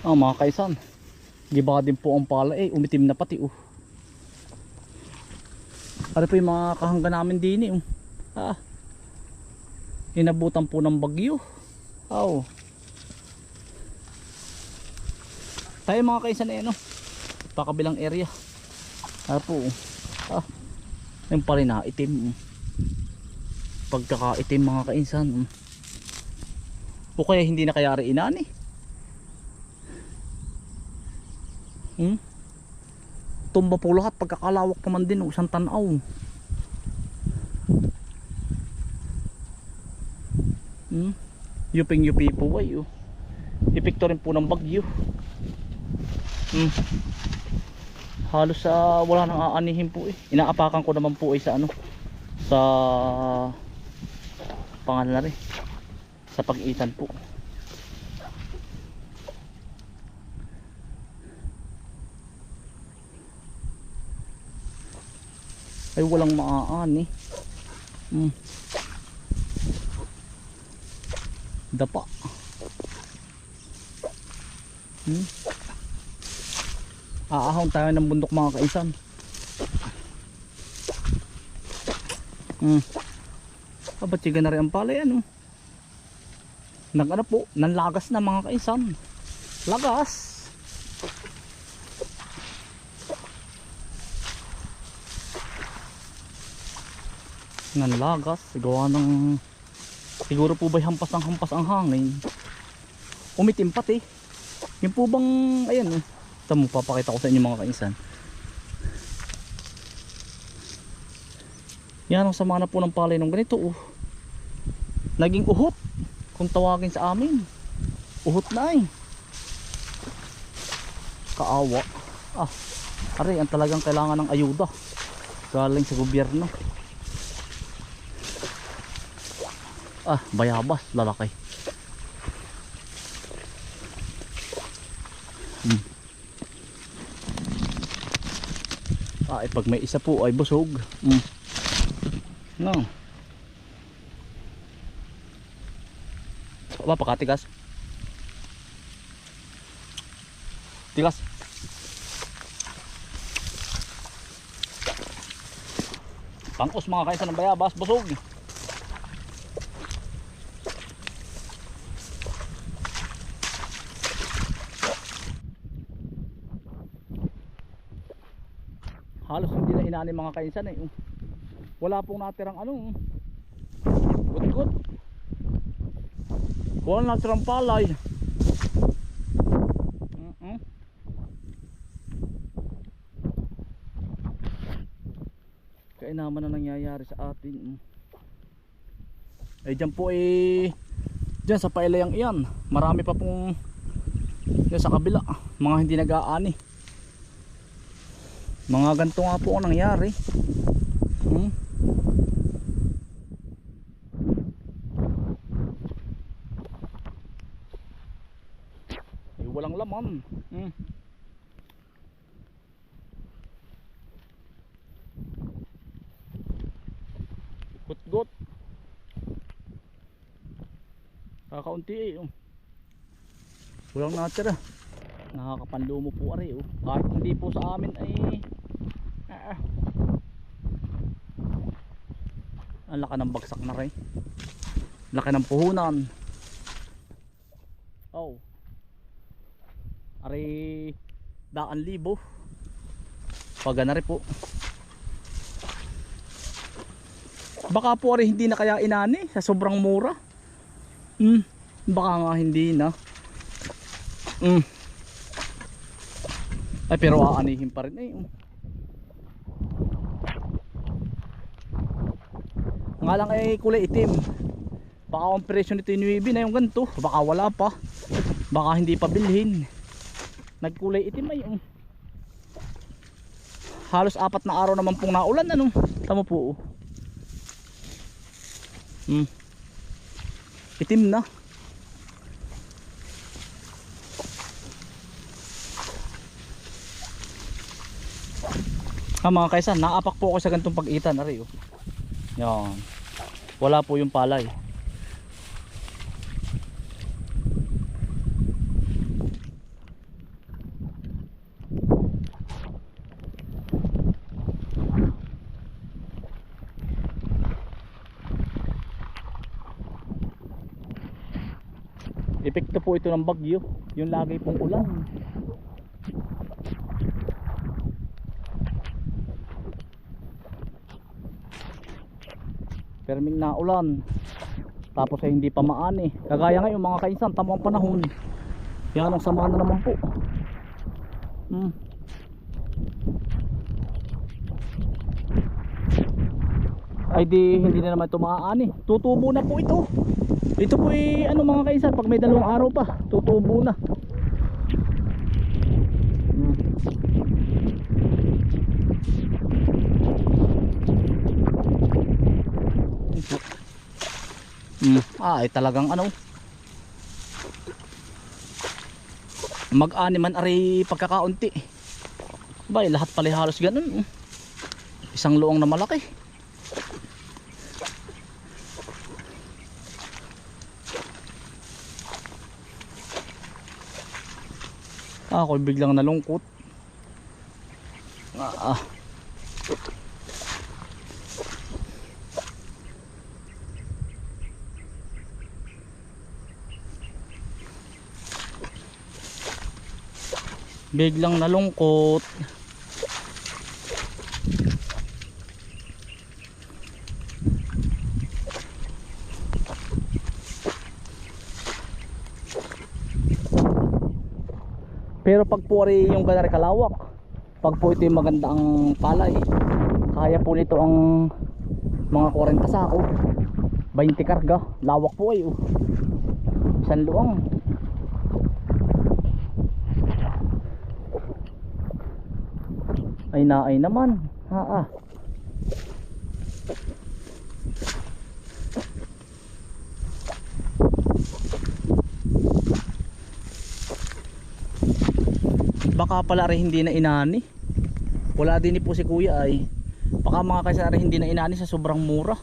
Ah, mga kaisan. Giba din po ang pala eh. Umitim na pati oh. Ano po yung mga kahangga namin din eh. oh. Ah. Inabutan po ng bagyo. Oh. Tayo mga kaisan eh ano. Pakabilang area. Ano po oh. Ah. Yung pa rin na itim. oh. Pagkakaitim mga kainsan. oh. O kaya hindi na kayari inani. Hmm? Tumba po lahat pagkakalawak naman din oh, isang tanaw. Hmm? Yuping yupi po ay oh. Epekto rin po ng bagyo. Hmm. Halos sa wala nang aanihin po eh. Inaapakan ko naman po ay sa ano sa pangalan na rin sa pag-itan po. Ay walang maaani hmm. dapa hmm. aahon tayo ng bundok mga kaisan hmm. abatigan na rin ang palay ano nag ano po nanlagas na mga kaisan lagas nanlagas gawa ng siguro po ba'y hampas ng hampas ang hangin. Umitim pati. Yung po bang ayan eh. Tamo papakita ko sa inyo mga kainsan. Yan ang sama na po ng palay ng ganito oh. naging uhot kung tawagin sa amin. Uhot na eh. Kaawa. Ah aray ang talagang kailangan ng ayuda. Galing sa gobyerno Ah, bayabas, lalaki. Hmm. Ah, eh, pag may isa po ay busog. Hmm. No. Aba, pakatigas. Tigas. Pangos mga kaisa ng bayabas, busog. Halos hindi na inani mga kainsan eh. Wala pong natirang ano. Gut-gut. Wala natirang palay. Mm-mm. Kaya naman na nangyayari sa atin. Eh dyan po eh dyan sa pailayang iyan marami pa pong dyan sa kabila mga hindi nag-aani mga ganito nga po ang nangyari hmm? eh, walang laman hmm. gut kakaunti eh oh. walang natira nakakapanlumo po ari oh. kahit hindi po sa amin ay ah, ang laka ng bagsak na rin. Laki ng puhunan. Oh. Ari daan libo. Pag na rin po. Baka po ari hindi na kaya inani sa sobrang mura. Hmm, baka nga hindi na. Hmm. Ay pero aanihin pa rin eh. Nga lang ay kulay itim. Baka ang presyo nito inuibi na yung ganito. Baka wala pa. Baka hindi pa bilhin. Nagkulay itim ay. um. Halos apat na araw naman pong naulan ano. Tama po. oh. Hmm. Itim na. Ah mga kaisan, naapak po ako sa ganitong pag-itan. Ari, oh. Yan. Wala po yung palay. Epekto po ito ng bagyo, yung lagay pong ulan. Perming na ulan. Tapos ay hindi pa maani. Kagaya ngayon mga kainsan, tamang panahon. Yan ang sama na naman po. Hmm. Ay di hindi na naman ito maaani. Tutubo na po ito. Ito po ay ano mga kainsan, pag may dalawang araw pa, tutubo na. Hmm. Hmm. Ah, ay talagang ano. Mag-ani man ari pagkakaunti. Bay, lahat pala halos ganun. Isang luong na malaki. Ah, ako biglang nalungkot. Ah, ah. Biglang nalungkot. Pero pag po yung ganari kalawak, pag po ito yung maganda ang palay, kaya po nito ang mga 40 sako. 20 karga, lawak po ay oh. Isang luang. Ay na ay naman. Ha ah. Baka pala rin hindi na inani. Wala din po si kuya ay. Baka mga kasari hindi na inani sa sobrang mura.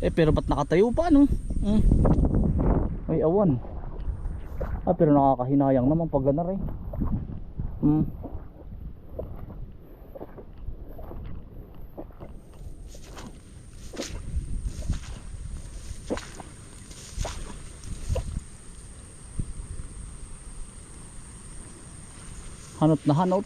Eh pero ba't nakatayo pa no? Hmm. Ay awan. Ah pero nakakahinayang naman pag gana rin. Hmm. Hanot na hanot.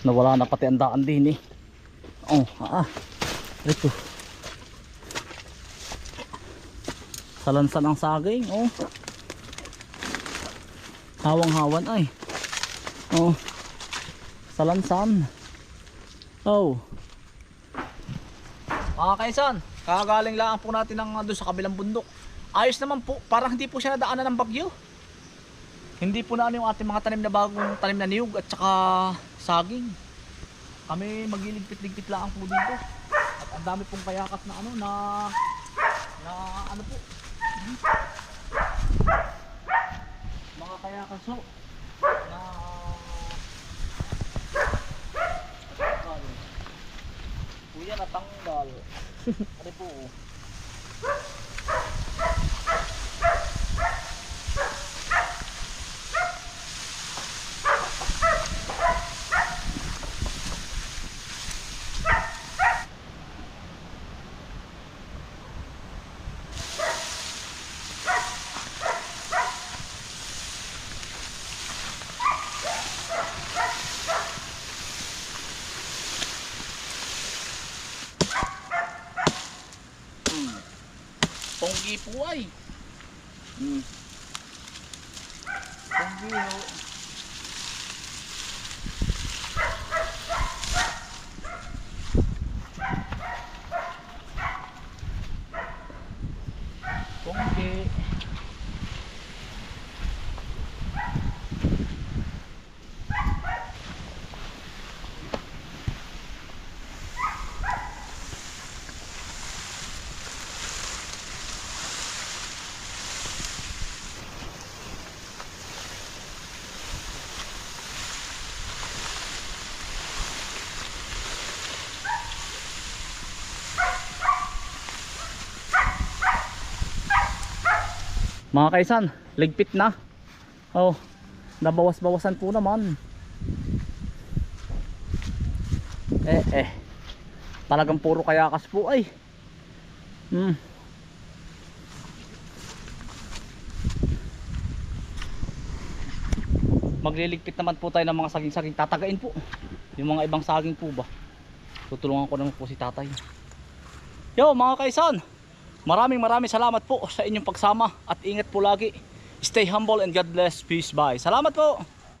Nawala na pati ang daan din eh. Oh, ah. Ito. Salansan ang saging, oh. Hawang-hawan ay. Oh. Salansan. Oh. Mga kaisan, kakagaling lang po natin ng doon sa kabilang bundok. Ayos naman po, parang hindi po siya nadaanan ng bagyo. Hindi po na ano yung ating mga tanim na bagong tanim na niyog at saka saging. Kami magliligpit-ligpit lang po dito. At ang dami pong kayakas na ano na na ano po. Mga kayakas ho. Na? Kuya natanggal. Ano po? Ponggi po ay. Hmm. Ponggi ho. Ponggi. Mga kaisan, ligpit na. Oh, nabawas-bawasan po naman. Eh eh. Talagang puro kayakas po ay. Hmm. Magliligpit naman po tayo ng mga saging-saging tatagain po. Yung mga ibang saging po ba. Tutulungan ko naman po si tatay. Yo mga kaisan, Maraming maraming salamat po sa inyong pagsama at ingat po lagi. Stay humble and God bless. Peace. Bye. Salamat po.